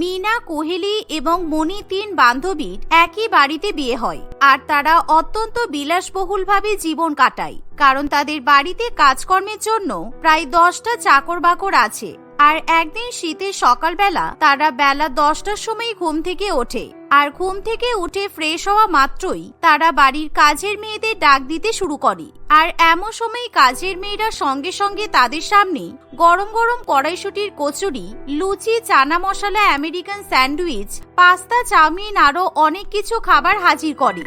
মিনা, কোহেলি এবং মণি তিন বান্ধবীর একই বাড়িতে বিয়ে হয় আর তারা অত্যন্ত বিলাসবহুলভাবে জীবন কাটায়, কারণ তাদের বাড়িতে কাজকর্মের জন্য প্রায় দশটা চাকর বাকর আছে। আর একদিন শীতের সকালবেলা তারা বেলা দশটার সময় ঘুম থেকে ওঠে। আর ঘুম থেকে উঠে ফ্রেশ হওয়া মাত্রই তারা বাড়ির কাজের মেয়েদের ডাক দিতে শুরু করে। আর এমন সময় কাজের মেয়েরা সঙ্গে সঙ্গে তাদের সামনে গরম গরম কড়াইশুটির কচুরি, লুচি, chana masala, American sandwich, pasta, chowmein আরও অনেক কিছু খাবার হাজির করে।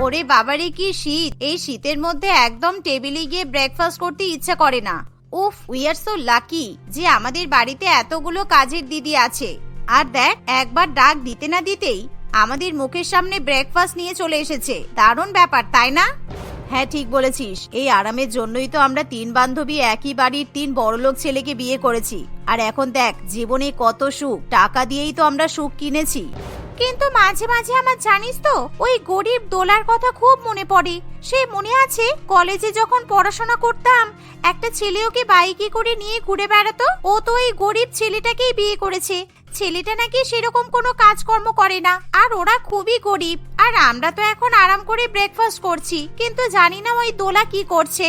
ওরে বাবারে কি শীত! এই শীতের মধ্যে একদম টেবিলে গিয়ে ব্রেকফাস্ট করতে ইচ্ছা করে না। উফ উই আর সো লাকি যে আমাদের বাড়িতে এতগুলো কাজের দিদি আছে। আর দেখ, একবার ডাক দিতে না দিতেই আমাদের মুখের সামনে ব্রেকফাস্ট নিয়ে চলে এসেছে। দারুণ ব্যাপার, তাই না? হ্যাঁ ঠিক বলেছিস। এই আরামের জন্যই তো আমরা তিন বান্ধবী একই বাড়ির তিন বড়লোক ছেলেকে বিয়ে করেছি। আর এখন দেখ, জীবনে কত সুখ। টাকা দিয়েই তো আমরা সুখ কিনেছি। কিন্তু মাঝে মাঝে আমার জানিস তো, ওই গরিব দোলার কথা খুব মনে পড়ে। সে মনে আছে, কলেজে যখন পড়াশোনা করতাম, একটা ছেলে ওকে বাইকে করে নিয়ে ঘুরে বেড়াতো, ও তো ওই গরিব ছেলেটাকেই বিয়ে করেছে। ছেলেটা নাকি সেরকম কোনো কাজকর্ম করে না, আর ওরা খুবই গরিব। আর আমরা তো এখন আরাম করে ব্রেকফাস্ট করছি, কিন্তু জানি না ওই দোলা কি করছে।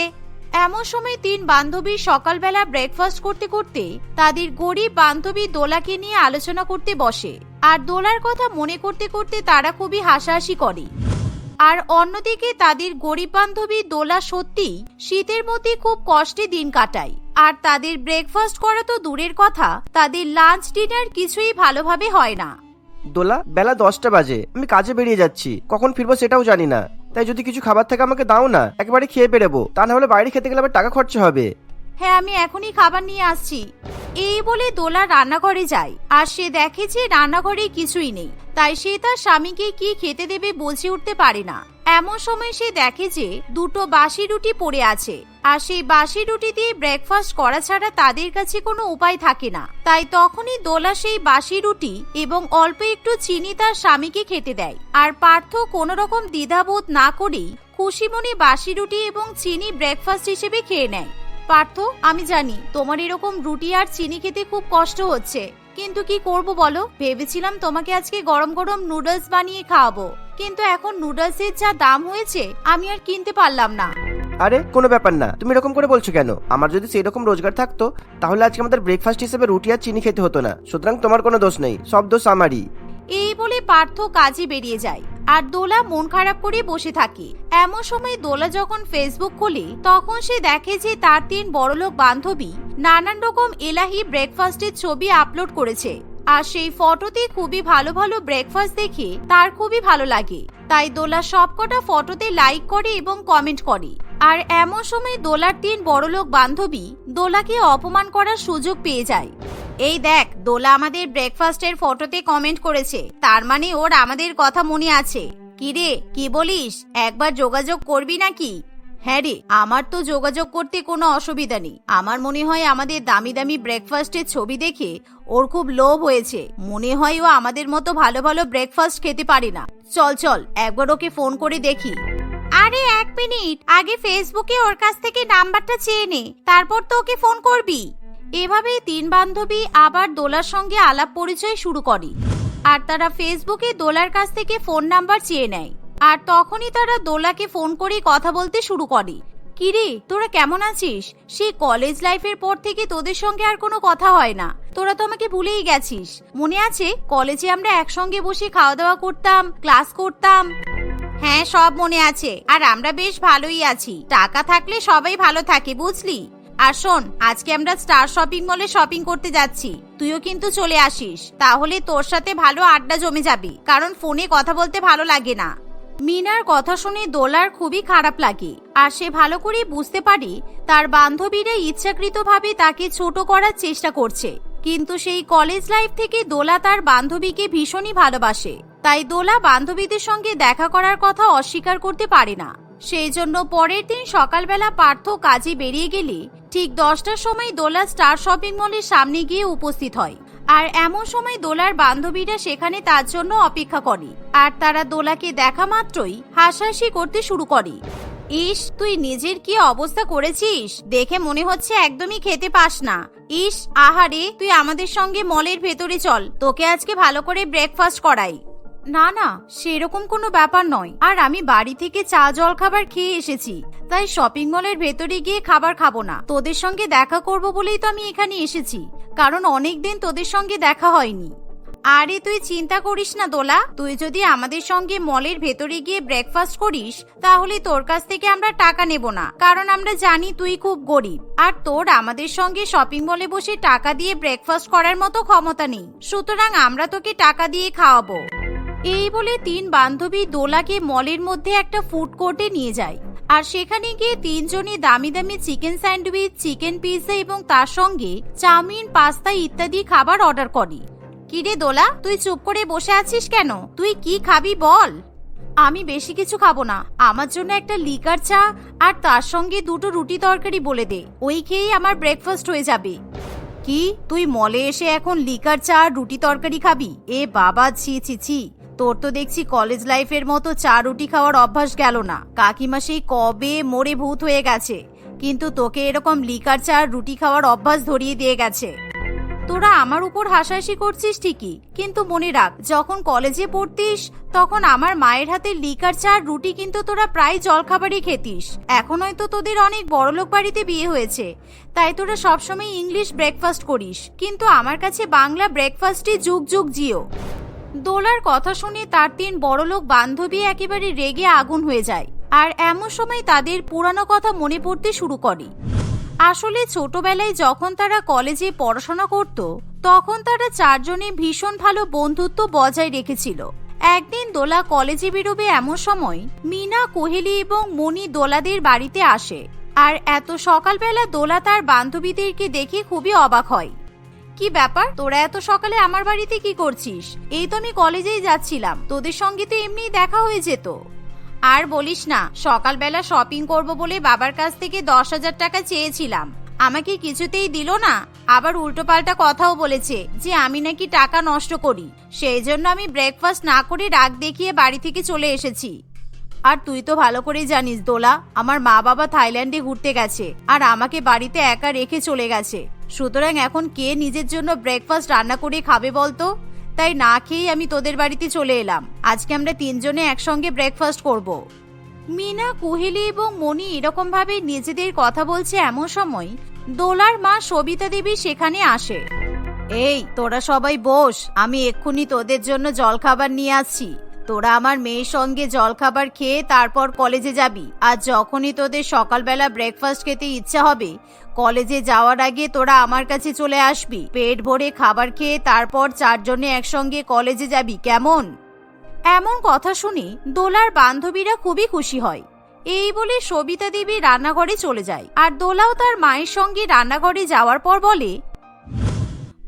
এমন সময় তিন বান্ধবী সকালবেলা ব্রেকফাস্ট করতে করতে তাদের গরিব বান্ধবী দোলাকে নিয়ে আলোচনা করতে বসে। আর দোলার কথা মনে করতে করতে তারা খুবই হাসাহাসি করে। আর অন্যদিকে তাদের গরিব বান্ধবী দোলা সত্যি শীতের মধ্যে খুব কষ্টে দিন কাটায়। আর তাদের ব্রেকফাস্ট করা তো দূরের কথা, তাদের লাঞ্চ ডিনার কিছুই ভালোভাবে হয় না। দোলা, বেলা দশটা বাজে, আমি কাজে বেরিয়ে যাচ্ছি। কখন ফিরবো সেটাও জানি না। তাই যদি কিছু খাবার থাকে আমাকে দাও না, একেবারে খেয়ে বেরোবো তা না হলে বাইরে খেতে গেলে আবার টাকা খরচা হবে। হ্যাঁ আমি এখনই খাবার নিয়ে আসছি। এই বলে দোলা রান্নাঘরে যায়, আর সে দেখে যে রান্নাঘরে কিছুই নেই। তাই সে তার স্বামীকে কি খেতে দেবে বলছে উঠতে পারে না। এমন সময় সে দেখে যে দুটো বাসি রুটি পড়ে আছে। আর সেই বাসি রুটি দিয়ে ব্রেকফাস্ট করা ছাড়া তাদের কাছে কোনো উপায় থাকে না। তাই তখনই দোলা সেই বাসি রুটি এবং অল্প একটু চিনি তার স্বামীকে খেতে দেয়। আর পার্থ কোনো রকম দ্বিধাবোধ না করেই খুশি মনে বাসি রুটি এবং চিনি ব্রেকফাস্ট হিসেবে খেয়ে নেয়। পার্থ, আমি জানি তোমার এরকম রুটি আর চিনি খেতে খুব কষ্ট হচ্ছে, কিন্তু কি করব বলো? ভেবেছিলাম তোমাকে আজকে গরম গরম নুডলস বানিয়ে খাওয়াবো, কিন্তু এখন নুডলসের যা দাম হয়েছে, আমি আর কিনতে পারলাম না। আরে, কোনো ব্যাপার না। তুমি এরকম করে বলছো কেন? আমার যদি সেই রকম রোজগার থাকতো, তাহলে আজকে আমাদের ব্রেকফাস্ট হিসেবে রুটি আর চিনি খেতে হতো না। সুতরাং তোমার কোনো দোষ নেই। সব দোষ আমারই। এই বলে পার্থ কাজে বেরিয়ে যায়। আর দোলা মন খারাপ করে বসে থাকে। এমন সময় দোলা যখন ফেসবুক খোলে, তখন সে দেখে যে তার তিন বড়লোক বান্ধবী নানান রকম এলাহি ব্রেকফাস্টের ছবি আপলোড করেছে। আর সেই ফটোতে খুবই ভালো ভালো ব্রেকফাস্ট দেখে তার খুবই ভালো লাগে। তাই দোলা সবকটা ফটোতে লাইক করে এবং কমেন্ট করে। আর এমন সময় দোলার তিন বড়লোক বান্ধবী দোলাকে অপমান করার সুযোগ পেয়ে যায়। এই দেখ, দোলা আমাদের ব্রেকফাস্টের ফটোতে কমেন্ট করেছে। তার মানে ওর আমাদের কথা মনে আছে। কি রে, কি বলিস? একবার যোগাযোগ করবি নাকি? হ্যাঁ রে, আমার তো যোগাযোগ করতে কোনো অসুবিধা নেই। আমার মনে হয় আমাদের দামি দামি ব্রেকফাস্টের ছবি দেখে ওর খুব লোভ হয়েছে। মনে হয় ও আমাদের মতো ভালো ভালো ব্রেকফাস্ট খেতে পারে না। চল চল, একবার ওকে ফোন করে দেখি। আরে এক মিনিট। আগে ফেসবুকে ওর কাছ থেকে নাম্বারটা চেয়ে নে, তারপর তো ওকে ফোন করবি। এভাবেই তিন বান্ধবী আবার দোলার সঙ্গে আলাপ পরিচয় শুরু করে। আর তারা ফেসবুকে দোলার কাছ থেকে ফোন নাম্বার চেয়ে নেয়। আর তখনই তারা দোলাকে ফোন করে কথা বলতে শুরু করে। কিরে, তোরা কেমন আছিস? সেই কলেজ লাইফের পর থেকে তোদের সঙ্গে আর কোনো কথা হয় না। তোরা তো আমাকে ভুলেই গেছিস। মনে আছে, কলেজে আমরা একসঙ্গে বসে খাওয়া দাওয়া করতাম, ক্লাস করতাম? হ্যাঁ সব মনে আছে। আর আমরা বেশ ভালোই আছি। টাকা থাকলে সবাই ভালো থাকে, বুঝলি? আর শোন, আজকে আমরা স্টার শপিং মলে শপিং করতে যাচ্ছি। তুইও কিন্তু চলে আসিস। তাহলে তোর সাথে ভালো আড্ডা জমে যাবে। কারণ ফোনে কথা বলতে ভালো লাগে না। মিনার কথা শুনে দোলার খুবই খারাপ লাগে। আর সে ভালো করে বুঝতে পারে তার বান্ধবীরা ইচ্ছাকৃতভাবে তাকে ছোট করার চেষ্টা করছে। কিন্তু সেই কলেজ লাইফ থেকে দোলা তার বান্ধবীকে ভীষণই ভালোবাসে। তাই দোলা বান্ধবীদের সঙ্গে দেখা করার কথা অস্বীকার করতে পারে না। সেই জন্য পরের দিন সকালবেলা পার্থ কাজে বেরিয়ে গেলে ঠিক দশটার সময় দোলা স্টার শপিং মলের সামনে গিয়ে উপস্থিত হয়। আর এমন সময় দোলার বান্ধবীরা সেখানে তার জন্য অপেক্ষা করে। আর তারা দোলাকে দেখা মাত্রই হাসাহাসি করতে শুরু করে। ইস, তুই নিজের কি অবস্থা করেছিস? দেখে মনে হচ্ছে একদমই খেতে পাস না। ইস, আহারে, তুই আমাদের সঙ্গে মলের ভেতরে চল। তোকে আজকে ভালো করে ব্রেকফাস্ট করাই। না না, সেরকম কোনো ব্যাপার নয়। আর আমি বাড়ি থেকে চা জল খাবার খেয়ে এসেছি, তাই শপিং মলের ভেতরে গিয়ে খাবার খাব না। তোদের সঙ্গে দেখা করব বলেই তো আমি এখানে এসেছি, কারণ অনেক দিন তোদের সঙ্গে দেখা হয়নি। আরে, তুই চিন্তা করিস না দোলা, তুই যদি আমাদের সঙ্গে মলের ভেতরে গিয়ে ব্রেকফাস্ট করিস, তাহলে তোর কাছ থেকে আমরা টাকা নেব না, কারণ আমরা জানি তুই খুব গরিব। আর তোর আমাদের সঙ্গে শপিং মলে বসে টাকা দিয়ে ব্রেকফাস্ট করার মতো ক্ষমতা নেই, সুতরাং আমরা তোকে টাকা দিয়ে খাওয়াবো। এই বলে তিন বান্ধবী দোলাকে মলের মধ্যে একটা ফুড কোর্টে নিয়ে যায়। আর সেখানে গিয়ে তিনজনই দামি দামি চিকেন স্যান্ডউইচ, চিকেন পিৎজা এবং তার সঙ্গে চাউমিন, পাস্তা ইত্যাদি খাবার অর্ডার করি। কিরে দোলা, তুই চুপ করে বসে আছিস কেন? তুই কি খাবি বল? আমি বেশি কিছু খাব না। আমার জন্য একটা লিকার চা আর তার সঙ্গে দুটো রুটি তরকারি বলে দে। ওই খেয়েই আমার ব্রেকফাস্ট হয়ে যাবে। কি? তুই মলে এসে এখন লিকার চা আর রুটি তরকারি খাবি? এ বাবা, ছি ছি ছি। তোর তো দেখছি কলেজ লাইফের মতো চা রুটি খাওয়ার অভ্যাস গেল না। কাকিমা সেই কবে মরে ভূত হয়ে গেছে। কিন্তু তোকে এরকম লিকার চা রুটি খাওয়ার অভ্যাস ধরিয়ে দিয়ে গেছে। তোরা আমার উপর হাসাহাসি করছিস ঠিকই, কিন্তু মনে রাখ, যখন কলেজে পড়তিস, তখন আমার মায়ের হাতে লিকার চা রুটি কিন্তু তোরা প্রায় জলখাবারই খেতিস। এখন হয়তো তোদের অনেক বড়লোক বাড়িতে বিয়ে হয়েছে। তাই তোরা সবসময় ইংলিশ ব্রেকফাস্ট করিস। কিন্তু আমার কাছে বাংলা ব্রেকফাস্টই যুগ যুগ জিও। দোলার কথা শুনে তার তিন বড়লোক বান্ধবী একেবারে রেগে আগুন হয়ে যায়। আর এমন সময় তাদের পুরানো কথা মনে পড়তে শুরু করে। আসলে ছোটবেলায় যখন তারা কলেজে পড়াশোনা করত, তখন তারা চারজনে ভীষণ ভালো বন্ধুত্ব বজায় রেখেছিল। একদিন দোলা কলেজে বেরোবে এমন সময় মিনা, কোহেলি এবং মনি দোলাদের বাড়িতে আসে। আর এত সকালবেলা দোলা তার বান্ধবীদেরকে দেখে খুবই অবাক হয়। কি ব্যাপার? তোরা এত সকালে আমার বাড়িতে কি করছিস? এই তো আমি কলেজেই যাচ্ছিলাম। তোদের সঙ্গে তো এমনিই দেখা হয়ে যেত। আর বলিস না, সকালবেলা শপিং করব বলে বাবার কাছ থেকে দশ হাজার টাকা চেয়েছিলাম। আমাকে কিছুতেই দিল না। আবার উল্টোপাল্টা কথাও বলেছে যে আমি নাকি টাকা নষ্ট করি। সেই জন্য আমি ব্রেকফাস্ট না করে রাগ দেখিয়ে বাড়ি থেকে চলে এসেছি। আর তুই তো ভালো করেই জানিস দোলা, আমার মা বাবা থাইল্যান্ডে ঘুরতে গেছে। আর আমাকে বাড়িতে একা রেখে চলে গেছে। সুতরাং এখন কে নিজের জন্য ব্রেকফাস্ট রান্না করে খাবে বলতো? তাই না খেয়েই আমি তোদের বাড়িতে চলে এলাম। আজকে আমরা তিনজনে একসঙ্গে ব্রেকফাস্ট করব। মিনা, কুহেলি এবং মণি এরকম ভাবে নিজেদের কথা বলছে এমন সময় দোলার মা সবিতা দেবী সেখানে আসে। এই, তোরা সবাই বস, আমি এক্ষুনি তোদের জন্য জলখাবার নিয়ে আসছি। তোরা আমার মেয়ের সঙ্গে জলখাবার খেয়ে তারপর কলেজে যাবি। আর যখনই তোদের সকালবেলা ব্রেকফাস্ট খেতে ইচ্ছা হবে, কলেজে যাওয়ার আগে তোরা আমার কাছে চলে আসবি। পেট ভরে খাবার খেয়ে তারপর চারজনে একসঙ্গে কলেজে যাবি, কেমন? এমন কথা শুনে দোলার বান্ধবীরা খুবই খুশি হয়। এই বলে সবিতা দেবী রান্নাঘরে চলে যায়। আর দোলাও তার মায়ের সঙ্গে রান্নাঘরে যাওয়ার পর বলে,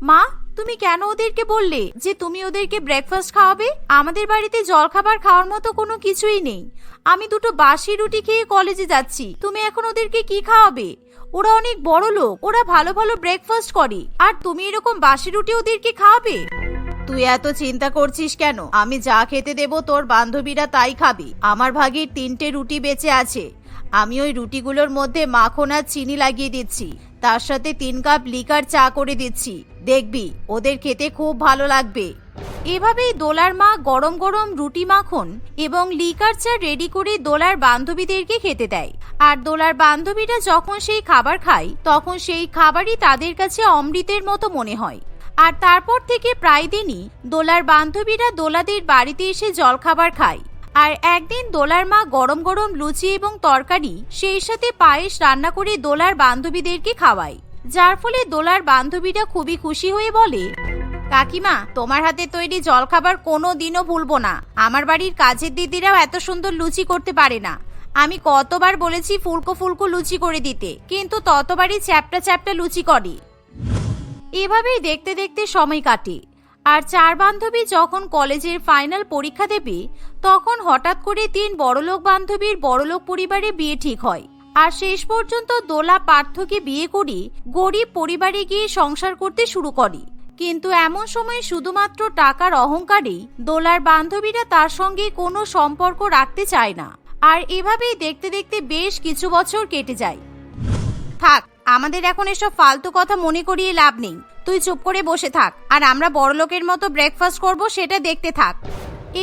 মা তুমি কেন ওদেরকে বললে যে তুমি ওদেরকে ব্রেকফাস্ট খাওয়াবে? আমাদের বাড়িতে জলখাবার খাওয়ার মতো কোনো কিছুই নেই। আমি দুটো বাসি রুটি খেয়ে কলেজে যাচ্ছি। তুমি এখন ওদেরকে কি খাওয়াবে? ওরা অনেক বড় লোক। ওরা ভালো ভালো ব্রেকফাস্ট করে। আর তুমি এরকম বাসি রুটি ওদেরকে খাওয়াবে? তুই এত চিন্তা করছিস কেন? আমি যা খেতে দেব তোর বান্ধবীরা তাই খাবি। আমার ভাগের তিনটে রুটি বেঁচে আছে। আমি ওই রুটিগুলোর মধ্যে মাখন আর চিনি লাগিয়ে দিচ্ছি। তার সাথে তিন কাপ লিকার চা করে দিচ্ছি। দেখবি, ওদের খেতে খুব ভালো লাগবে। এভাবেই দোলার মা গরম গরম রুটি মাখন এবং লিকার চা রেডি করে দোলার বান্ধবীদেরকে খেতে দেয়। আর দোলার বান্ধবীরা যখন সেই খাবার খায়, তখন সেই খাবারই তাদের কাছে অমৃতের মতো মনে হয়। আর তারপর থেকে প্রায় দিনই দোলার বান্ধবীরা দোলাদের বাড়িতে এসে জলখাবার খায়। আর একদিন দোলার মা গরম গরম লুচি এবং তরকারি, সেই সাথে পায়েস রান্না করে দোলার বান্ধবীদেরকে খাওয়ায়। যার ফলে দোলার বান্ধবীরা খুবই খুশি হয়ে বলে, কাকিমা, তোমার হাতে তৈরি জলখাবার কোনো দিনও ভুলবো না। আমার বাড়ির কাজের দিদিরাও এত সুন্দর লুচি করতে পারে না। আমি কতবার বলেছি ফুলকো ফুলকো লুচি করে দিতে, কিন্তু ততবারই চ্যাপটা চ্যাপটা লুচি করে। এভাবেই দেখতে দেখতে সময় কাটে। আর চার বান্ধবী যখন কলেজের ফাইনাল পরীক্ষা দেবে, তখন হঠাৎ করে তিন বড়লোক বান্ধবীর বড়লোক পরিবারে বিয়ে ঠিক হয়। আর শেষ পর্যন্ত দোলা পার্থকে বিয়ে করে গরিব পরিবারে গিয়ে সংসার করতে শুরু করে। কিন্তু এমন সময় শুধুমাত্র টাকার অহংকারেই দোলার বান্ধবীরা তার সঙ্গে কোনো সম্পর্ক রাখতে চায় না। আর এভাবেই দেখতে দেখতে বেশ কিছু বছর কেটে যায়। থাক আমাদের এখন এসব ফালতু কথা মনে করিয়ে লাভ নেই। তুই চুপ করে বসে থাক, আর আমরা বড়লোকের মতো ব্রেকফাস্ট করব সেটা দেখতে থাক।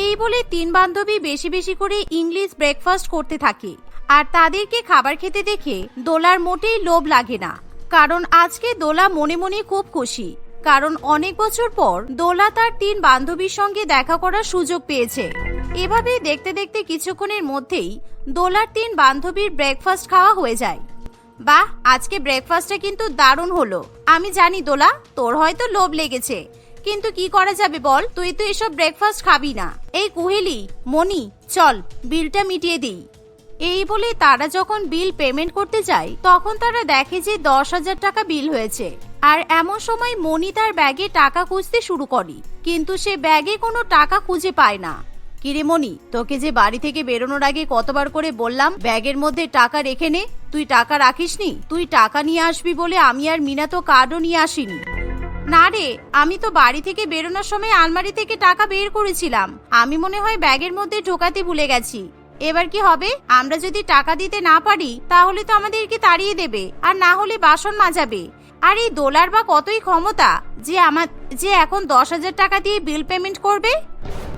এই বলে তিন বান্ধবী বেশি বেশি করে ইংলিশ ব্রেকফাস্ট করতে থাকে। আর তাদেরকে খাবার খেতে দেখে দোলার মোটেই লোভ লাগে না। কারণ আজকে দোলা মনে মনে খুব খুশি। কারণ অনেক বছর পর দোলা তার তিন বান্ধবীর সঙ্গে দেখা করার সুযোগ পেয়েছে। এভাবেই দেখতে দেখতে কিছুক্ষণের মধ্যেই দোলার তিন বান্ধবীর ব্রেকফাস্ট খাওয়া হয়ে যায়। বাহ আজকে ব্রেকফাস্টটা কিন্তু দারুণ হলো। আমি জানি দোলা, তোর হয়তো লোভ লেগেছে। কিন্তু কি করা যাবে বল? তুই তো এসব ব্রেকফাস্ট খাবি না। এই কুহেলি মনি চল, বিলটা মিটিয়ে দিই। এই বলে তারা যখন বিল পেমেন্ট করতে যায়, তখন তারা দেখে যে দশ হাজার টাকা বিল হয়েছে। আর এমন সময় মনি তার ব্যাগে টাকা খুঁজতে শুরু করে। কিন্তু সে ব্যাগে কোনো টাকা খুঁজে পায় না। কিরে মনি তোকে যে বাড়ি থেকে বেরোনোর আগে কতবার করে বললাম, ব্যাগের মধ্যে টাকা রেখে নে, তুই টাকা রাখিসনি? তুই টাকা নিয়ে আসবি বলে আমি আর মিনা তো কার্ডও নিয়ে আসিনি। না রে, আমি তো বাড়ি থেকে বেরোনোর সময় আলমারি থেকে টাকা বের করেছিলাম। আমি মনে হয় ব্যাগের মধ্যে ঢোকাতে ভুলে গেছি। এবার কি হবে? আমরা যদি টাকা দিতে না পারি, তাহলে তো আমাদেরকে তাড়িয়ে দেবে, আর না হলে বাসন মাজাবে। আর এই দোলার বা কতই ক্ষমতা, যে আমার, যে এখন দশ হাজার টাকা দিয়ে বিল পেমেন্ট করবে?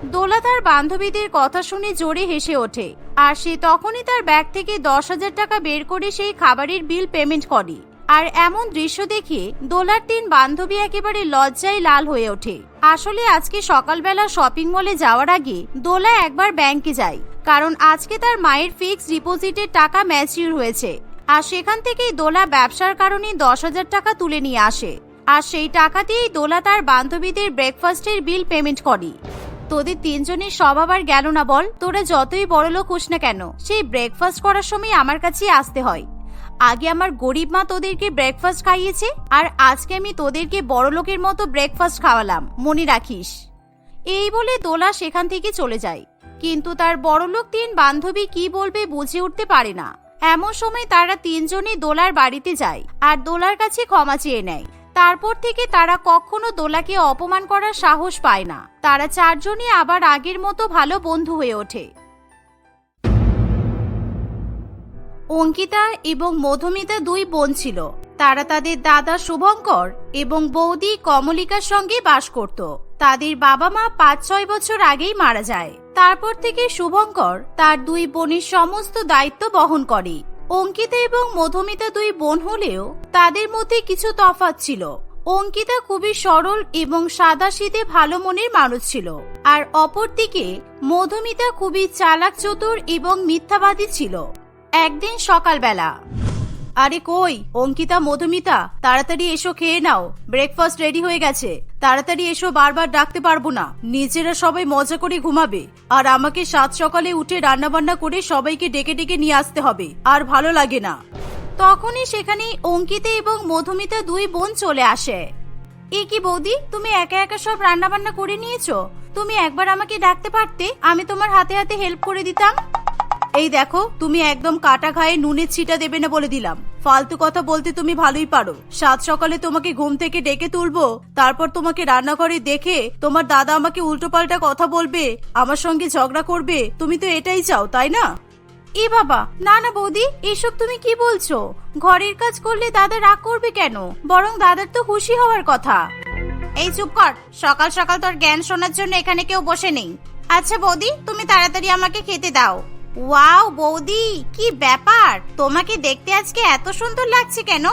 দোলা তার বান্ধবীদের কথা শুনে জোরে হেসে ওঠে। আর সে তখনই তার ব্যাগ থেকে দশ হাজার টাকা বের করে সেই খাবারের বিল পেমেন্ট করে। আর এমন দৃশ্য দেখে দোলার তিন বান্ধবী একেবারে লজ্জায় লাল হয়ে ওঠে। আসলে আজকে সকালবেলা শপিং মলে যাওয়ার আগে দোলা একবার ব্যাংকে যায়। কারণ আজকে তার মায়ের ফিক্সড ডিপোজিটের টাকা ম্যাচিউর হয়েছে। আর সেখান থেকেই দোলা ব্যবসার কারণে দশ হাজার টাকা তুলে নিয়ে আসে। আর সেই টাকা দিয়েই দোলা তার বান্ধবীদের ব্রেকফাস্টের বিল পেমেন্ট করে। তোদের তিনজনের সব আবার গেল না বল? তোরা যতই বড় লোক হোস না কেন, সেই ব্রেকফাস্ট করার সময় আমার কাছেই আসতে হয়। আগে আমার গরিব মা তোদেরকে ব্রেকফাস্ট খাইয়েছে, আর আজকে আমি তোদেরকে বড় লোকের মতো ব্রেকফাস্ট খাওয়ালাম, মনে রাখিস। এই বলে দোলা সেখান থেকে চলে যায়। কিন্তু তার বড়লোক তিন বান্ধবী কি বলবে বুঝে উঠতে পারে না। এমন সময় তারা তিনজনই দোলার বাড়িতে যায়, আর দোলার কাছে ক্ষমা চেয়ে নেয়। তারপর থেকে তারা কখনো দোলাকে অপমান করার সাহস পায় না। তারা চারজনই আবার আগের মতো ভালো বন্ধু হয়ে ওঠে। অঙ্কিতা এবং মধুমিতা দুই বোন ছিল। তারা তাদের দাদা শুভঙ্কর এবং বৌদি কমলিকার সঙ্গে বাস করত। তাদের বাবা মা পাঁচ ছয় বছর আগেই মারা যায়। তারপর থেকে শুভঙ্কর তার দুই বোনের সমস্ত দায়িত্ব বহন করে। অঙ্কিতা এবং মধুমিতা দুই বোন হলেও তাদের মধ্যে কিছু তফাৎ ছিল। অঙ্কিতা খুবই সরল এবং সাদা শীতে ভালো মনের মানুষ ছিল। আর অপরদিকে মধুমিতা খুবই চালাক চতুর এবং মিথ্যাবাদী ছিল। একদিন সকালবেলা আরে কই, অঙ্কিতা, মধুমিতা, তাড়াতাড়ি এসো খেয়ে নাও। ব্রেকফাস্ট রেডি হয়ে গেছে। তাড়াতাড়ি এসো, বারবার ডাকতে পারব না। নিজেরা সবাই মজা করে ঘুমাবে। আর আমাকে সাত সকালে উঠে রান্না বান্না করে সবাইকে ডেকে ডেকে নিয়ে আসতে হবে। আর ভালো লাগে না। তখনই সেখানে অঙ্কিতা এবং মধুমিতা দুই বোন চলে আসে। এ কি বৌদি, তুমি একা একা সব রান্না বান্না করে নিয়েছো? তুমি একবার আমাকে ডাকতে পারতে? আমি তোমার হাতে হাতে হেল্প করে দিতাম। এই দেখো তুমি একদম কাটা খায়ে নুনের ছিটা দেবে না বলে দিলাম। ফালতু কথা বলতে তুমি ভালোই পারো। সাত সকালে তোমাকে ঘুম থেকে ডেকে তুলবো তারপর তোমাকে রান্নাঘরে দেখে তোমার দাদা আমাকে উল্টোপাল্টা কথা বলবে আমার সঙ্গে ঝগড়া করবে তুমি তো এটাই চাও তাই না? এ বাবা না না বৌদি এসব তুমি কি বলছো? ঘরের কাজ করলে দাদা রাগ করবে কেন? বরং দাদার তো খুশি হওয়ার কথা। এই চুপ কর সকাল সকাল তোর জ্ঞান শোনার জন্য এখানে কেউ বসে নেই। আচ্ছা বৌদি তুমি তাড়াতাড়ি আমাকে খেতে দাও। ওয়াও, বৌদি, কি ব্যাপার? তোমাকে দেখতে আজকে এত সুন্দর লাগছে কেন?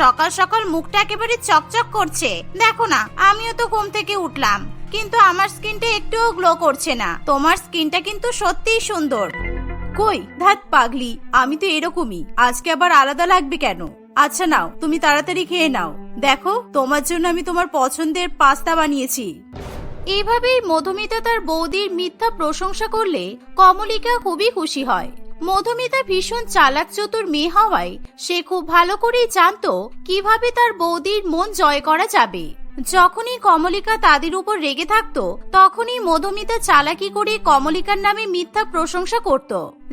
সকাল সকাল মুখটা একেবারে চকচক করছে। দেখো না, আমিও তো ঘুম থেকে উঠলাম, কিন্তু আমার স্কিনটা একটুও গ্লো করছে না। তোমার স্কিনটা কিন্তু সত্যিই সুন্দর। কই ধাত পাগলি, আমি তো এরকমই, আজকে আবার আলাদা লাগবে কেন? আচ্ছা নাও, তুমি তাড়াতাড়ি খেয়ে নাও। দেখো, তোমার জন্য আমি তোমার পছন্দের পাস্তা বানিয়েছি। এভাবেই মধুমিতা তার বৌদির মিথ্যা প্রশংসা করলে কমলিকা খুবই খুশি হয়। মধুমিতা ভীষণ চালাক চতুর মেয়ে হওয়ায় সে খুব ভালো করেই জানতো কীভাবে তার বৌদির মন জয় করা যাবে। যখনই কমলিকা তাদের উপর রেগে থাকতো, তখনই মধুমিতা চালাকি করে কমলিকার নামে মিথ্যা প্রশংসা করত,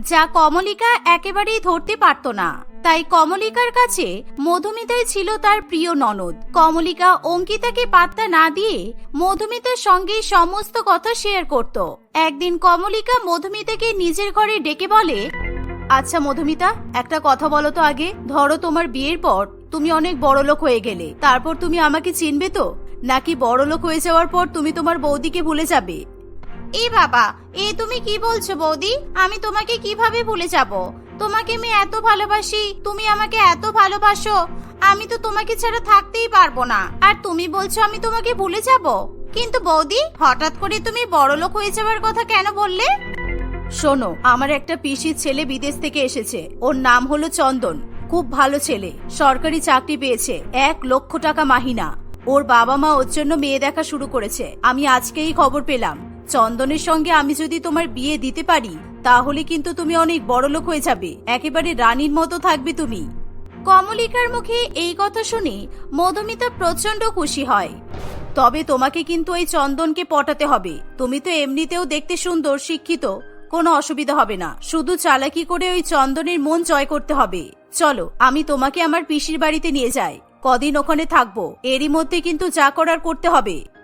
যা কমলিকা একেবারেই ধরতে পারত না। তাই কমলিকার কাছে মধুমিতাই ছিল তার প্রিয় ননদ। কমলিকা অঙ্কিতাকে পাত্তা না দিয়ে মধুমিতার সঙ্গে সমস্ত কথা শেয়ার করত। একদিন কমলিকা মধুমিতাকে নিজের ঘরে ডেকে বলে আচ্ছা মধুমিতা, একটা কথা বলো তো আগে। ধরো তোমার বিয়ের পর তুমি অনেক বড়লোক হয়ে গেলে। তারপর তুমি আমাকে চিনবে তো? নাকি বড়লোক হয়ে যাওয়ার পর তুমি তোমার বৌদিকে ভুলে যাবে? এ বাবা, এ তুমি কি বলছো বৌদি? আমি তোমাকে কীভাবে ভুলে যাব? তোমাকে আমি এত ভালোবাসি, তুমি আমাকে এত ভালোবাসো, আমি তো তোমাকে ছাড়া থাকতেই পারব না। আর তুমি বলছো আমি তোমাকে ভুলে যাব? কিন্তু বৌদি, হঠাৎ করে তুমি বড়লোক হয়ে যাওয়ার কথা কেন বললে? শোনো, আমার একটা পিসির ছেলে বিদেশ থেকে এসেছে। ওর নাম হলো চন্দন। খুব ভালো ছেলে। সরকারি চাকরি পেয়েছে। এক লক্ষ টাকা মাহিনা। ওর বাবা মা ওর জন্য মেয়ে দেখা শুরু করেছে। আমি আজকেই খবর পেলাম। চন্দনের সঙ্গে আমি যদি তোমার বিয়ে দিতে পারি, তাহলে কিন্তু তুমি অনেক বড় লোক হয়ে যাবে। একেবারে রানীর মতো থাকবে তুমি। কমলিকার মুখে এই কথা শুনে মধুমিতা প্রচণ্ড খুশি হয়। তবে তোমাকে কিন্তু ওই চন্দনকে পটাতে হবে। তুমি তো এমনিতেও দেখতে সুন্দর, শিক্ষিত। কোনো অসুবিধা হবে না। শুধু চালাকি করে ওই চন্দনের মন জয় করতে হবে। চলো, আমি তোমাকে আমার পিসির বাড়িতে নিয়ে যাই। কদিন ওখানে থাকব। এরই মধ্যে কিন্তু যা করার করতে হবে।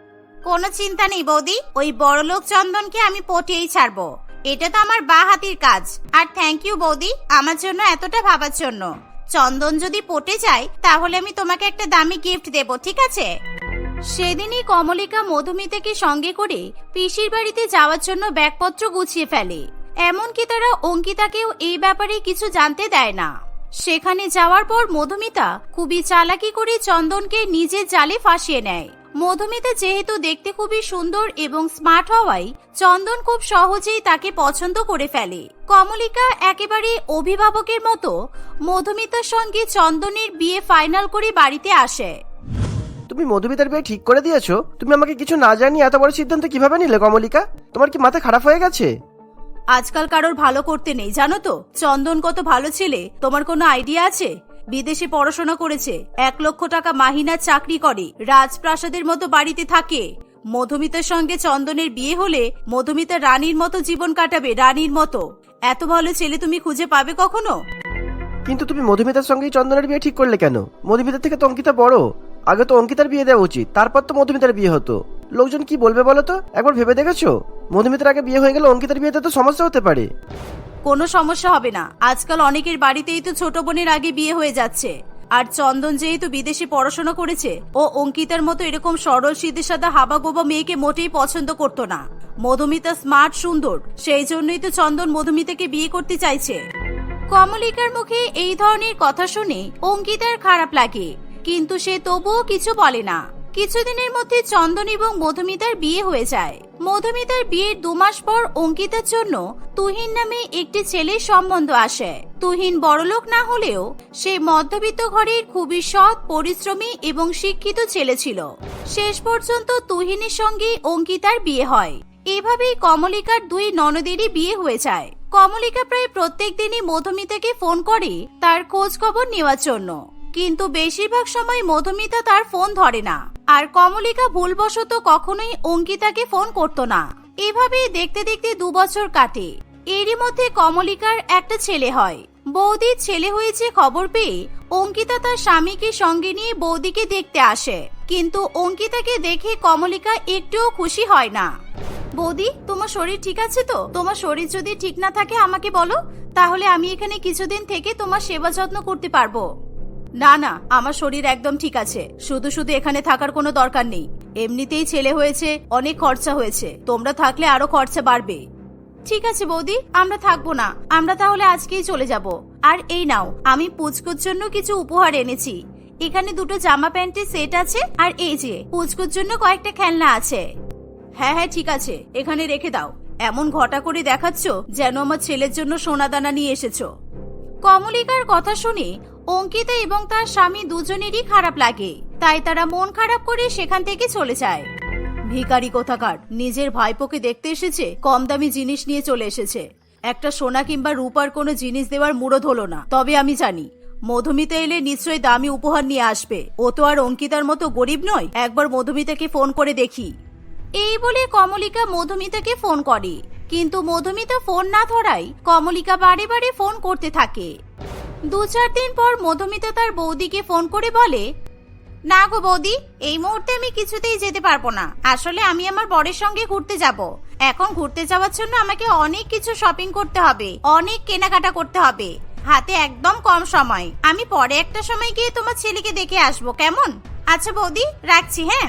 কোনো চিন্তা নেই, বৌদি। ওই বড়লোক চন্দনকে আমি পটিয়েই ছাড়বো। এটা তো আমার বা হাতির কাজ। আর থ্যাংক ইউ বৌদি, আমার জন্য এতটা ভাবার জন্য। চন্দন যদি পটে যায়, তাহলে আমি তোমাকে একটা দামি গিফট দেব, ঠিক আছে? সেদিনই কমলিকা মধুমিতাকে সঙ্গে করে পিসির বাড়িতে যাওয়ার জন্য ব্যাগপত্র গুছিয়ে ফেলে। এমনকি তারা অঙ্কিতাকেও এই ব্যাপারে কিছু জানতে দেয় না। সেখানে যাওয়ার পর মধুমিতা খুবই চালাকি করে চন্দনকে নিজের জালে ফাঁসিয়ে নেয়। মধুমিতা যেহেতু দেখতে খুবই সুন্দর এবং স্মার্ট হওয়ায় চন্দন খুব সহজেই তাকে পছন্দ করে ফেলে। কমলিকা একেবারে অভিভাবকের মতো মধুমিতার সঙ্গে চন্দনের বিয়ে ফাইনাল করে বাড়িতে আসে। তুমি মধুমিতার বিয়ে ঠিক করে দিয়েছ? তুমি আমাকে কিছু না জানিয়ে এত বড় সিদ্ধান্ত কীভাবে নিলে কমলিকা? তোমার কি মাথা খারাপ হয়ে গেছে? আজকাল কারোর ভালো করতে নেই জানো তো? চন্দন কত ভালো ছেলে তোমার কোনো আইডিয়া আছে? বিদেশে পড়াশোনা করেছে। এক লক্ষ টাকা মাহিনার চাকরি করে। রাজপ্রাসাদের মতো বাড়িতে থাকে। মধুমিতার সঙ্গে চন্দনের বিয়ে হলে মধুমিতা রানীর মতো জীবন কাটাবে, রানীর মতো। এত ভালো ছেলে তুমি খুঁজে পাবে কখনো? কিন্তু তুমি মধুমিতার সঙ্গেই চন্দনের বিয়ে ঠিক করলে কেন? মধুমিতার থেকে তো অঙ্কিতা বড়। আগে তো অঙ্কিতার বিয়ে দেওয়া উচিত, তারপর তো মধুমিতার বিয়ে হতো। লোকজন কি বলবে বলো তো? একবার ভেবে দেখেছ? মধুমিতার আগে বিয়ে হয়ে গেলে অঙ্কিতার বিয়েতে তো সমস্যা হতে পারে। কোনো সমস্যা হবে না। আজকাল অনেকের বাড়িতেই তো ছোট বোনের আগে বিয়ে হয়ে যাচ্ছে। আর চন্দন যেহেতু বিদেশে পড়াশোনা করেছে, ও অঙ্কিতার মতো এরকম সরল সিদ্ধে সাদা হাবা গোবা মেয়েকে মোটেই পছন্দ করতো না। মধুমিতা স্মার্ট, সুন্দর, সেই জন্যই তো চন্দন মধুমিতাকে বিয়ে করতে চাইছে। কমলিকার মুখে এই ধরনের কথা শুনে অঙ্কিতার খারাপ লাগে, কিন্তু সে তবুও কিছু বলে না। কিছুদিনের মধ্যে চন্দন এবং মধুমিতার বিয়ে হয়ে যায়। মধুমিতার বিয়ের দু মাস পর অঙ্কিতার জন্য তুহিন নামে একটি ছেলের সম্বন্ধ আসে। তুহিন বড়লোক না হলেও সে মধ্যবিত্ত ঘরের খুবই সৎ, পরিশ্রমী এবং শিক্ষিত ছেলে ছিল। শেষ পর্যন্ত তুহিনের সঙ্গে অঙ্কিতার বিয়ে হয়। এভাবেই কমলিকার দুই ননদেরই বিয়ে হয়ে যায়। কমলিকা প্রায় প্রত্যেক দিনই মধুমিতাকে ফোন করে তার খোঁজ খবর নেওয়ার জন্য। কিন্তু বেশিরভাগ সময় মধুমিতা তার ফোন ধরে না। আর কমলিকা ভুলবশত কখনোই অঙ্কিতাকে ফোন করতো না। এভাবেই দেখতে দেখতে দু বছর কাটে। এরই মধ্যে কমলিকার একটা ছেলে হয়। বৌদির ছেলে হয়েছে খবর পেয়ে অঙ্কিতা তার স্বামীকে সঙ্গে নিয়ে বৌদিকে দেখতে আসে। কিন্তু অঙ্কিতাকে দেখে কমলিকা একটুও খুশি হয় না। বৌদি, তোমার শরীর ঠিক আছে তো? তোমার শরীর যদি ঠিক না থাকে আমাকে বলো। তাহলে আমি এখানে কিছুদিন থেকে তোমার সেবা যত্ন করতে পারব। না না, আমার শরীর একদম ঠিক আছে। শুধু শুধু এখানে থাকার কোনো দরকার নেই। এমনিতেই ছেলে হয়েছে, অনেক খরচা হয়েছে। তোমরা থাকলে আরও খরচা বাড়বে। ঠিক আছে বৌদি, আমরা থাকব না। আমরা তাহলে আজকেই চলে যাব। আর এই নাও, আমি পুচকুর জন্য কিছু উপহার এনেছি। এখানে দুটো জামা প্যান্টের সেট আছে, আর এই যে, পুচকুর জন্য কয়েকটা খেলনা আছে। হ্যাঁ হ্যাঁ ঠিক আছে, এখানে রেখে দাও। এমন ঘটা করে দেখাচ্ছ যেন আমার ছেলের জন্য সোনাদানা নিয়ে এসেছ। কমলিকার কথা শুনে অঙ্কিতা এবং তার স্বামী দুজনেরই খারাপ লাগে। তাই তারা মন খারাপ করে সেখান থেকে চলে যায়। ভিখারি কোথাকার? নিজের ভাইপোকে দেখতে এসেছে কম দামি জিনিস নিয়ে চলে এসেছে। একটা সোনা কিংবা রূপার কোনো জিনিস দেওয়ার মুরদ হলো না। তবে আমি জানি, মধুমিতা এলে নিশ্চয়ই দামি উপহার নিয়ে আসবে। ও তো আর অঙ্কিতার মতো গরিব নয়। একবার মধুমিতাকে ফোন করে দেখি। এই বলে কমলিকা মধুমিতাকে ফোন করে। কিন্তু মধুমিতা ফোন না ধরাই কমলিকা বারে বারে ফোন করতে থাকে। দু চার দিন পর মধুমিতা তার বৌদিকে ফোন করে বলে, না গো বৌদি, এই মুহূর্তে আমি কিছুতেই যেতে পারব না। আসলে আমি আমার বরের সঙ্গে ঘুরতে যাব। এখন ঘুরতে যাওয়ার জন্য আমাকে অনেক কিছু শপিং করতে হবে, অনেক কেনাকাটা করতে হবে। হাতে একদম কম সময়। আমি পরে একটা সময় গিয়ে তোমার ছেলেকে দেখে আসব, কেমন? আচ্ছা বৌদি, রাখছি হ্যাঁ?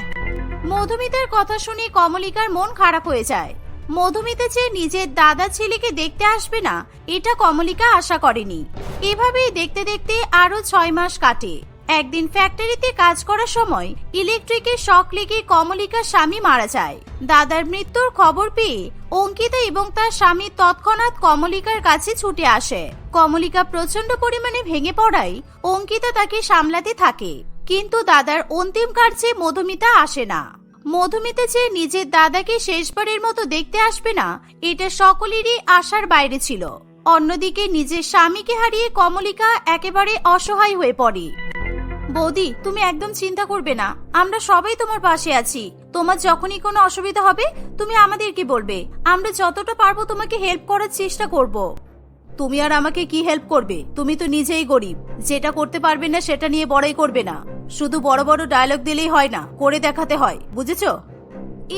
মধুমিতার কথা শুনে কমলিকার মন খারাপ হয়ে যায়। মধুমিতা যে নিজের দাদা ছেলেকে দেখতে আসবে না, এটা কমলিকা আশা করেনি। এভাবেই দেখতে দেখতে আরও ছয় মাস কাটে। একদিন ফ্যাক্টরিতে কাজ করার সময় ইলেকট্রিকের শক লেগে কমলিকার স্বামী মারা যায়। দাদার মৃত্যুর খবর পেয়ে অঙ্কিতা এবং তার স্বামী তৎক্ষণাৎ কমলিকার কাছে ছুটে আসে। কমলিকা প্রচণ্ড পরিমাণে ভেঙে পড়ায় অঙ্কিতা তাকে সামলাতে থাকে। কিন্তু দাদার অন্তিম কার্যে মধুমিতা আসে না। মধুমিতা যে নিজের দাদাকে শেষবারের মতো দেখতে আসবে না, এটা সকলেরই আশার বাইরে ছিল। অন্যদিকে নিজের স্বামীকে হারিয়ে কমলিকা একেবারে অসহায় হয়ে পড়ে। বৌদি, তুমি একদম চিন্তা করবে না, আমরা সবাই তোমার পাশে আছি। তোমার যখনই কোনো অসুবিধা হবে, তুমি আমাদেরকে বলবে। আমরা যতটা পারব তোমাকে হেল্প করার চেষ্টা করব। তুমি আর আমাকে কি হেল্প করবে? তুমি তো নিজেই গরিব। যেটা করতে পারবে না, সেটা নিয়ে বড়াই করবে না। শুধু বড় বড় ডায়লগ দিলেই হয় না, করে দেখাতে হয়। বুঝেছ?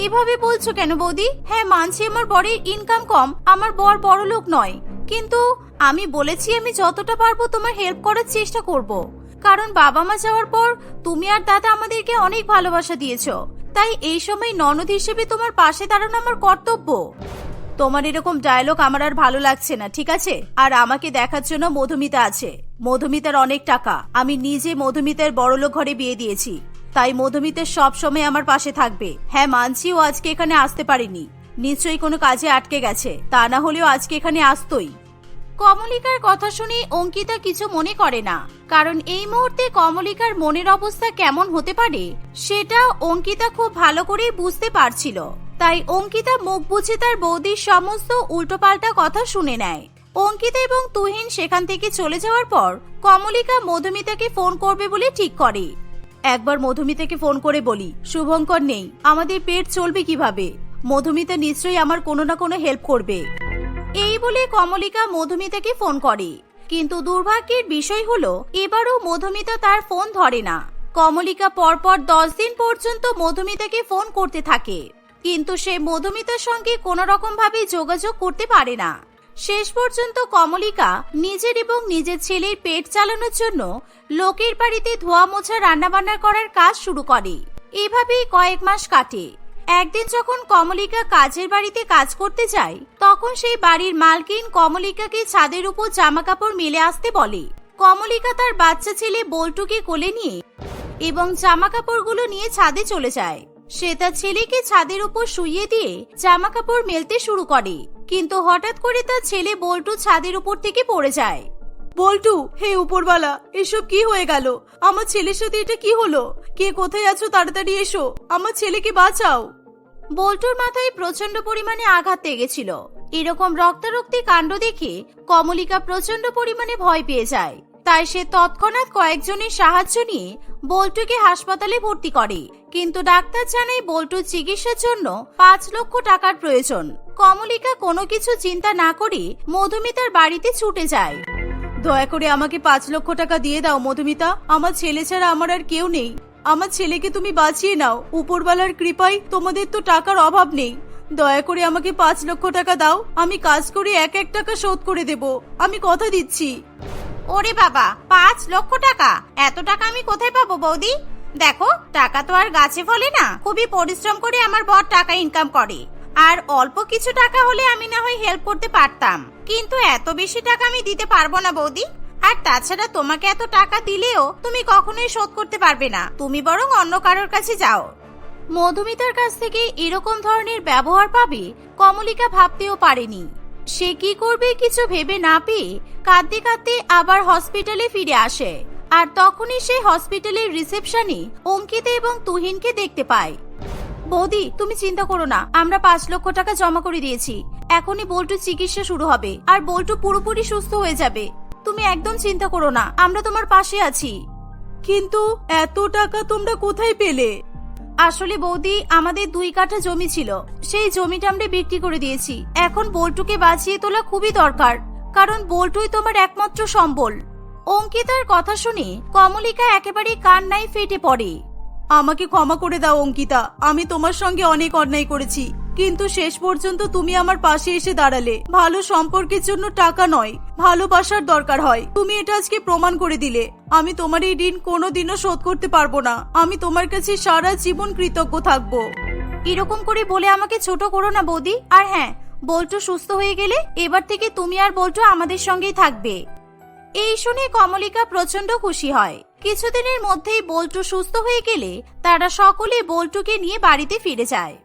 এভাবে বলছো কেন বৌদি? হ্যাঁ মানছি আমার বরের ইনকাম কম, আমার বর বড় লোক নয়। কিন্তু আমি বলেছি আমি যতটা পারব তোমার হেল্প করার চেষ্টা করব। কারণ বাবা মা যাওয়ার পর তুমি আর দাদা আমাদেরকে অনেক ভালোবাসা দিয়েছ। তাই এই সময় ননদ হিসেবে তোমার পাশে দাঁড়ানো আমার কর্তব্য। তোমার এরকম ডায়লগ আমার আর ভালো লাগছে না, ঠিক আছে? আর আমাকে দেখার জন্য মধুমিতা আছে। মধুমিতার অনেক টাকা। আমি নিজে মধুমিতার বড়লোক ঘরে বিয়ে দিয়েছি। তাই মধুমিতার সব সময় আমার পাশে থাকবে। হ্যাঁ মানছি ও আজকে এখানে আসতে পারেনি। নিশ্চয়ই কোনো কাজে আটকে গেছে। তা না হলেও আজকে এখানে আসতোই। কমলিকার কথা শুনে অঙ্কিতা কিছু মনে করে না। কারণ এই মুহূর্তে কমলিকার মনের অবস্থা কেমন হতে পারে, সেটা অঙ্কিতা খুব ভালো করে বুঝতে পারছিল। তাই অঙ্কিতা মুখ বুঝে তার বৌদির সমস্ত উল্টোপাল্টা কথা শুনে নেয়। অঙ্কিতা এবং তুহিন সেখান থেকে চলে যাওয়ার পর কমলিকা মধুমিতাকে ফোন করবে বলে ঠিক করে। একবার মধুমিতাকে ফোন করে বলি, শুভঙ্কর নেই, আমাদের পেট চলবে কীভাবে? মধুমিতা নিশ্চয়ই আমার কোনো না কোনো হেল্প করবে। এই বলে কমলিকা মধুমিতাকে ফোন করে। কিন্তু দুর্ভাগ্যের বিষয় হলো, এবারও মধুমিতা তার ফোন ধরে না। কমলিকা পরপর দশ দিন পর্যন্ত মধুমিতাকে ফোন করতে থাকে। কিন্তু সে মধুমিতার সঙ্গে কোনো রকম ভাবে যোগাযোগ করতে পারে না। শেষ পর্যন্ত কমলিকা নিজের এবং নিজের ছেলের পেট চালানোর জন্য লোকের বাড়িতে ধোয়া মোছা রান্নাবান্না করার কাজ শুরু করে। এভাবেই কয়েক মাস কাটে। একদিন যখন কমলিকা কাজের বাড়িতে কাজ করতে যায়, তখন সেই বাড়ির মালকিন কমলিকাকে ছাদের উপর জামা কাপড় মেলে আসতে বলে। কমলিকা তার বাচ্চা ছেলে বল্টুকে কোলে নিয়ে এবং জামা কাপড়গুলো নিয়ে ছাদে চলে যায়। সে তার ছেলেকে ছাদের উপর শুইয়ে দিয়ে জামা কাপড় মেলতে শুরু করে। কিন্তু হঠাৎ করে তার ছেলে বল্টু ছাদের উপর থেকে পড়ে যায়। বল্টু হে উপরওয়ালা এসব কি হয়ে গেল? আমার ছেলের সাথে এটা কি হলো? কে কোথায় আছো তাড়াতাড়ি এসো। আমার ছেলেকে বাঁচাও। বল্টুর মাথায় প্রচণ্ড পরিমাণে আঘাত লেগেছিল। এরকম রক্তারক্তি কাণ্ড দেখে কমলিকা প্রচণ্ড পরিমাণে ভয় পেয়ে যায়। তাই সে তৎক্ষণাৎ কয়েকজনের সাহায্য নিয়ে বল্টুকে হাসপাতালে ভর্তি করে। কিন্তু ডাক্তার জানায় বল্টুর চিকিৎসার জন্য পাঁচ লক্ষ টাকার প্রয়োজন। কমলিকা কোনো কিছু চিন্তা না করে মধুমিতার বাড়িতে ছুটে যায়। দয়া করে আমাকে পাঁচ লক্ষ টাকা দিয়ে দাও, মধুমিতা। আমার ছেলে ছাড়া আমার আর কেউ নেই। আমার ছেলেকে তুমি বাঁচিয়ে নাও। উপরওয়ালার কৃপায় তোমাদের তো টাকার অভাব নেই। দয়া করে আমাকে পাঁচ লক্ষ টাকা দাও। আমি কাজ করে এক এক টাকা শোধ করে দেব। আমি কথা দিচ্ছি। ওরে বাবা, পাঁচ লক্ষ টাকা? এত টাকা আমি কোথায় পাবো বৌদি? দেখো, টাকা তো আর গাছে ফলে না। খুবই পরিশ্রম করে আমার বর টাকা ইনকাম করে। আর অল্প কিছু টাকা হলে আমি না হয় হেল্প করতে পারতাম। কিন্তু এত বেশি টাকা আমি দিতে পারব না বৌদি। আর তাছাড়া তোমাকে এত টাকা দিলেও তুমি কখনোই শোধ করতে পারবে না। তুমি বরং অন্য কারোর কাছে যাও। মধুমিতার কাছ থেকে এরকম ধরনের ব্যবহার পাবে, কমলিকা ভাবতেও পারেনি। সে কি করবে কিছু ভেবে না পেয়ে কাঁদতে কাঁদতে আবার হসপিটালে ফিরে আসে। আর তখনই সে হসপিটালের রিসেপশনে অঙ্কিতা এবং তুহিনকে দেখতে পায়। বৌদি তুমি চিন্তা করো না আমরা পাঁচ লক্ষ টাকা জমা করে দিয়েছি। এখনই বল্টুর চিকিৎসা শুরু হবে আর বল্টু পুরোপুরি সুস্থ হয়ে যাবে। তুমি একদম চিন্তা করো না আমরা তোমার পাশে আছি। কিন্তু এত টাকা তোমরা কোথায় পেলে? আসলে বৌদি আমাদের দুই কাঠা জমি ছিল। সেই জমিটা আমরা বিক্রি করে দিয়েছি। এখন বল্টুকে বাঁচিয়ে তোলা খুবই দরকার কারণ বল্টুই তোমার একমাত্র সম্বল। অঙ্কিতার কথা শুনে কমলিকা একেবারে কান্নায় ফেটে পড়ে। আমাকে ক্ষমা করে দাও, অঙ্কিতা। আমি তোমার সঙ্গে অনেক অন্যায় করেছি। কিন্তু শেষ পর্যন্ত তুমি আমার পাশে এসে দাঁড়ালে। ভালো সম্পর্কের জন্য টাকা নয়, ভালোবাসার দরকার হয়। তুমি এটা আজকে প্রমাণ করে দিলে। আমি তোমার এই ঋণ কোনোদিনও শোধ করতে পারব না। আমি তোমার কাছে সারা জীবন কৃতজ্ঞ থাকব। এরকম করে বলে আমাকে ছোট করো না, বৌদি। আর হ্যাঁ বল্টু সুস্থ হয়ে গেলে এবার থেকে তুমি আর বল্টু আমাদের সঙ্গেই থাকবে। এই শুনে কমলিকা প্রচণ্ড খুশি হয়। কিছুদিনের মধ্যেই বল্টু সুস্থ হয়ে গেলে তারা সকলে বল্টুকে নিয়ে বাড়িতে ফিরে যায়।